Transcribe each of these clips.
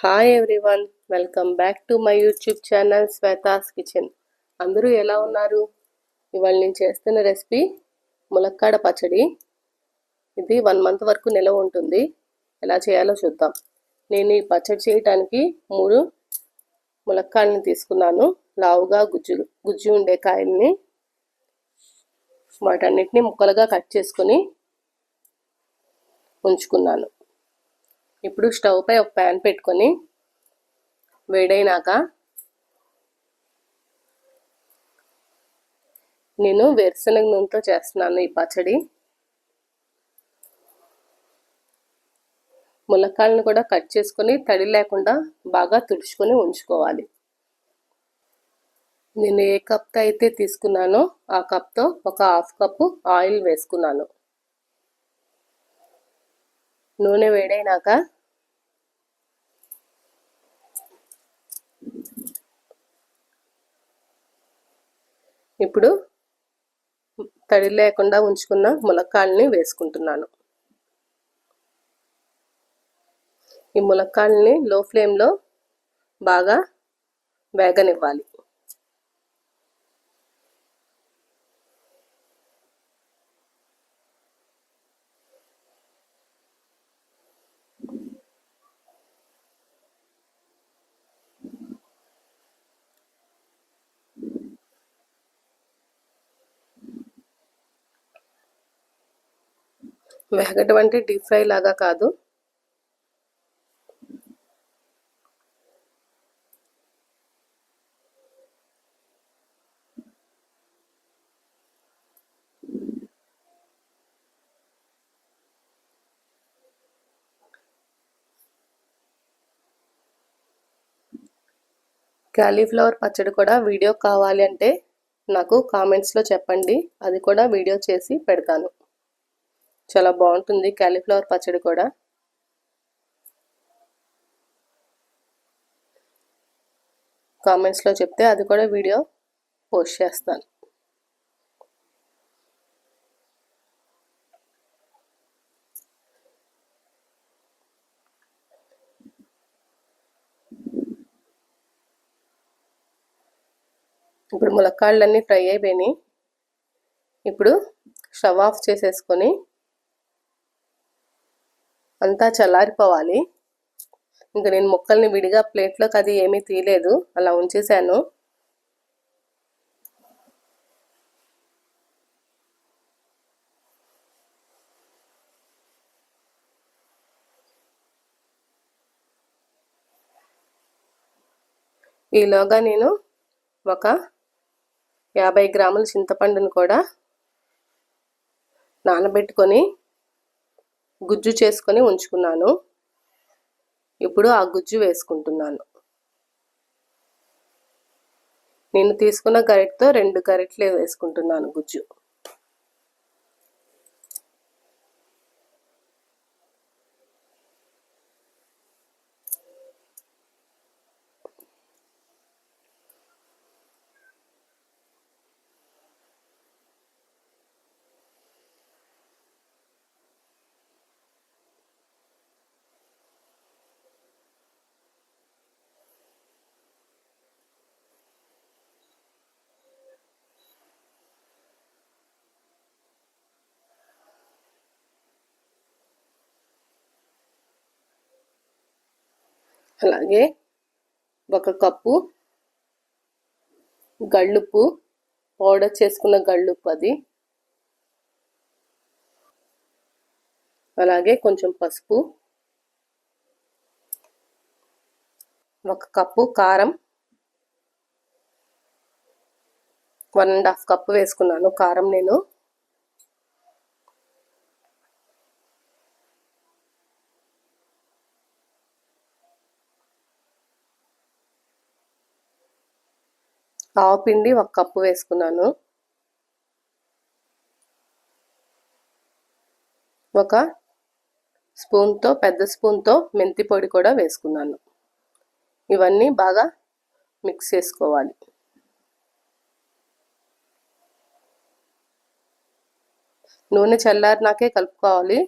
Hi everyone welcome back to my YouTube channel Shweta's kitchen అందరూ ఎలా ఉన్నారు? ఇవాళ నేను చేస్తున్న రెసిపీ ములక్కాడ పచ్చడి. ఇది వన్ మంత్ వరకు నిలవ ఉంటుంది. ఎలా చేయాలో చూద్దాం. నేను ఈ పచ్చడి చేయటానికి మూడు ములక్కాడని తీసుకున్నాను. లావుగా గుజ్జు గుజ్జు ఉండే కాయల్ని వాటన్నిటిని ముక్కలుగా కట్ చేసుకొని ఉంచుకున్నాను. ఇప్పుడు స్టవ్ పై ఒక ప్యాన్ పెట్టుకొని వేడైనాక నేను వేరుశనగ నూనెతో చేస్తున్నాను ఈ పచ్చడి. ములక్కాయలను కూడా కట్ చేసుకొని తడి లేకుండా బాగా తుడుచుకొని ఉంచుకోవాలి. నేను ఏ కప్తో అయితే తీసుకున్నానో ఆ కప్తో ఒక హాఫ్ కప్పు ఆయిల్ వేసుకున్నాను. నూనె వేడైనాక ఇప్పుడు తడి లేకుండా ఉంచుకున్న ములక్కాళ్ళని వేసుకుంటున్నాను. ఈ ములక్కాళ్ళని లో ఫ్లేమ్లో బాగా వేగనివ్వాలి. వేగటం అంటే డీప్ ఫ్రై లాగా కాదు. క్యాలీఫ్లవర్ పచ్చడి కూడా వీడియో కావాలి అంటే నాకు కామెంట్స్లో చెప్పండి. అది కూడా వీడియో చేసి పెడతాను. చాలా బాగుంటుంది. క్యాలీఫ్లవర్ పచ్చడి కూడా. కామెంట్స్లో చెప్తే అది కూడా వీడియో పోస్ట్ చేస్తాను. ఇప్పుడు ములక్కాళ్ళన్నీ ఫ్రై అయిపోయినాయి. ఇప్పుడు స్టవ్ ఆఫ్ చేసేసుకొని అంతా చల్లారిపోవాలి. ఇంకా నేను ముక్కల్ని విడిగా ప్లేట్లోకి అది ఏమీ తీయలేదు. అలా ఉంచేసాను. ఈలోగా నేను ఒక యాభై గ్రాముల చింతపండును కూడా నానబెట్టుకొని గుజ్జు చేసుకొని ఉంచుకున్నాను. ఇప్పుడు ఆ గుజ్జు వేసుకుంటున్నాను. నేను తీసుకున్న గరిటతో రెండు గరిటలే వేసుకుంటున్నాను గుజ్జు. అలాగే ఒక కప్పు గళ్ళుప్పు పౌడర్ చేసుకున్న గళ్ళుప్పు అది. అలాగే కొంచెం పసుపు. ఒక కప్పు కారం. వన్ అండ్ హాఫ్ కప్పు వేసుకున్నాను కారం నేను. పిండి ఒక కప్పు వేసుకున్నాను. ఒక స్పూన్తో పెద్ద స్పూన్తో మెంతి పొడి కూడా వేసుకున్నాను. ఇవన్నీ బాగా మిక్స్ చేసుకోవాలి. నూనె చల్లారినాకే కలుపుకోవాలి.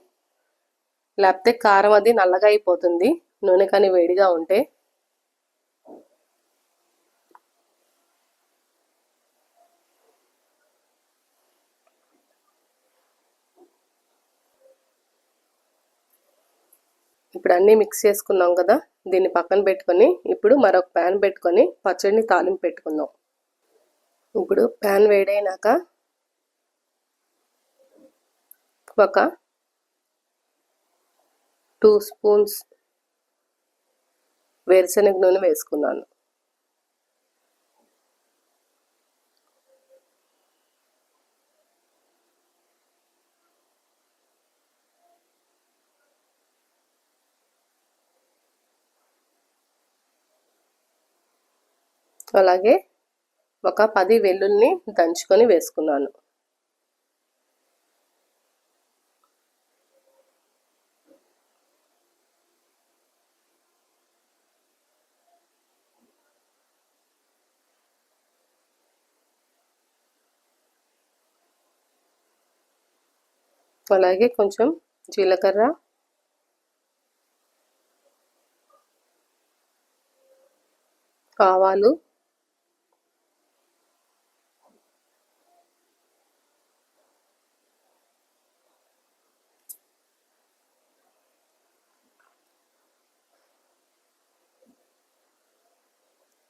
లేకపోతే కారం అది నల్లగా అయిపోతుంది. నూనె కానీ వేడిగా ఉంటే ఇప్పుడు అన్నీ మిక్స్ చేసుకున్నాం కదా దీన్ని పక్కన పెట్టుకొని ఇప్పుడు మరొక ప్యాన్ పెట్టుకొని పచ్చడిని తాలింపు పెట్టుకుందాం. ఇప్పుడు ప్యాన్ వేడైనాక ఒక టూ స్పూన్స్ వేరుశనగ నూనె వేసుకున్నాను. అలాగే ఒక పది వెల్లుల్ని దంచుకొని వేసుకున్నాను. అలాగే కొంచెం జీలకర్ర. ఆవాలు.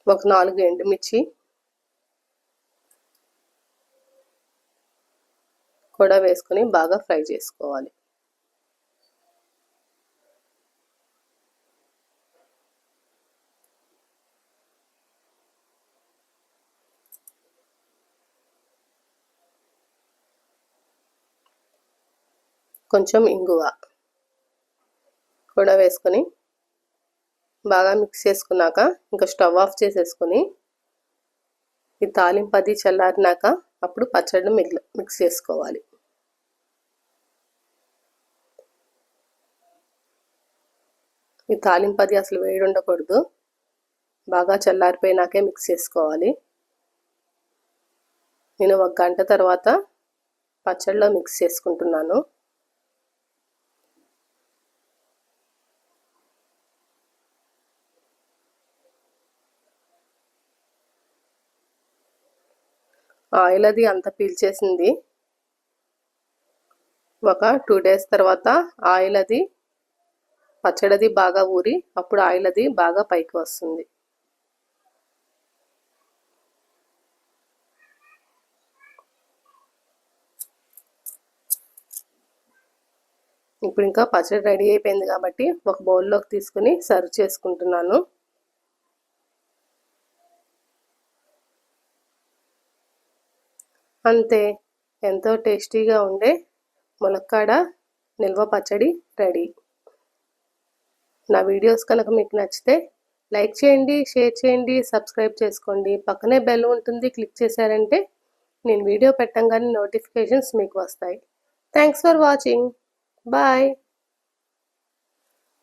ఒక నాలుగు ఎండుమిర్చి కూడా వేసుకొని బాగా ఫ్రై చేసుకోవాలి. కొంచెం ఇంగువ కూడా వేసుకొని బాగా మిక్స్ చేసుకున్నాక ఇంకా స్టవ్ ఆఫ్ చేసేసుకొని ఈ తాలింపు అది చల్లారినాక అప్పుడు పచ్చడిని మిగిలి మిక్స్ చేసుకోవాలి. ఈ తాలింపు అది అసలు వేడి ఉండకూడదు. బాగా చల్లారిపోయినాకే మిక్స్ చేసుకోవాలి. నేను ఒక గంట తర్వాత పచ్చడిలో మిక్స్ చేసుకుంటున్నాను. ఆయిల్ అది అంత పీల్చేసింది. ఒక టూ డేస్ తర్వాత ఆయిల్ అది పచ్చడిది బాగా ఊరి అప్పుడు ఆయిల్ అది బాగా పైకి వస్తుంది. ఇప్పుడు ఇంకా పచ్చడి రెడీ అయిపోయింది కాబట్టి ఒక బౌల్లోకి తీసుకుని సర్వ్ చేసుకుంటున్నాను. అంతే. ఎంతో టేస్టీగా ఉండే ములక్కాడ నిల్వ పచ్చడి రెడీ. నా వీడియోస్ కనుక మీకు నచ్చితే లైక్ చేయండి షేర్ చేయండి సబ్స్క్రైబ్ చేసుకోండి. పక్కనే బెల్ ఉంటుంది క్లిక్ చేశారంటే నేను వీడియో పెట్టంగానే నోటిఫికేషన్స్ మీకు వస్తాయి. Thanks for watching. బాయ్.